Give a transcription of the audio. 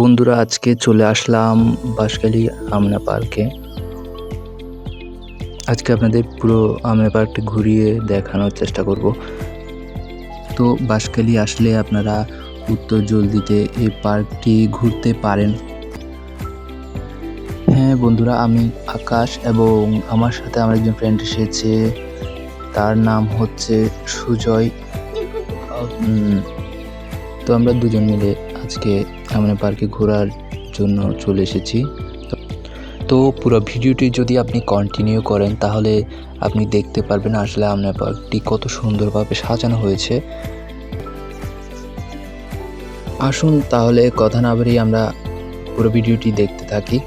বন্ধুরা, আজকে চলে আসলাম বাঁশখালী আমনা পার্কে। আজকে আপনাদের পুরো আমনা পার্কটি ঘুরিয়ে দেখানোর চেষ্টা করব। তো বাঁশখালী আসলে আপনারা উত্তর জলদিতে এই পার্কটি ঘুরতে পারেন। হ্যাঁ বন্ধুরা, আমি আকাশ এবং আমার সাথে আমার একজন ফ্রেন্ড এসেছে। তার নাম হচ্ছে সুজয়। তো আমরা দুজন মিলে আজকে আমরা পার্কে ঘোরার জন্য চলে এসেছি। তো পুরো ভিডিওটি যদি আপনি কন্টিনিউ করেন, তাহলে আপনি দেখতে পারবেন আসলে আমনা পার্কটি কত সুন্দরভাবে সাজানো হয়েছে। আসুন তাহলে কথা না বাড়িয়ে আমরা পুরো ভিডিওটি দেখতে থাকি।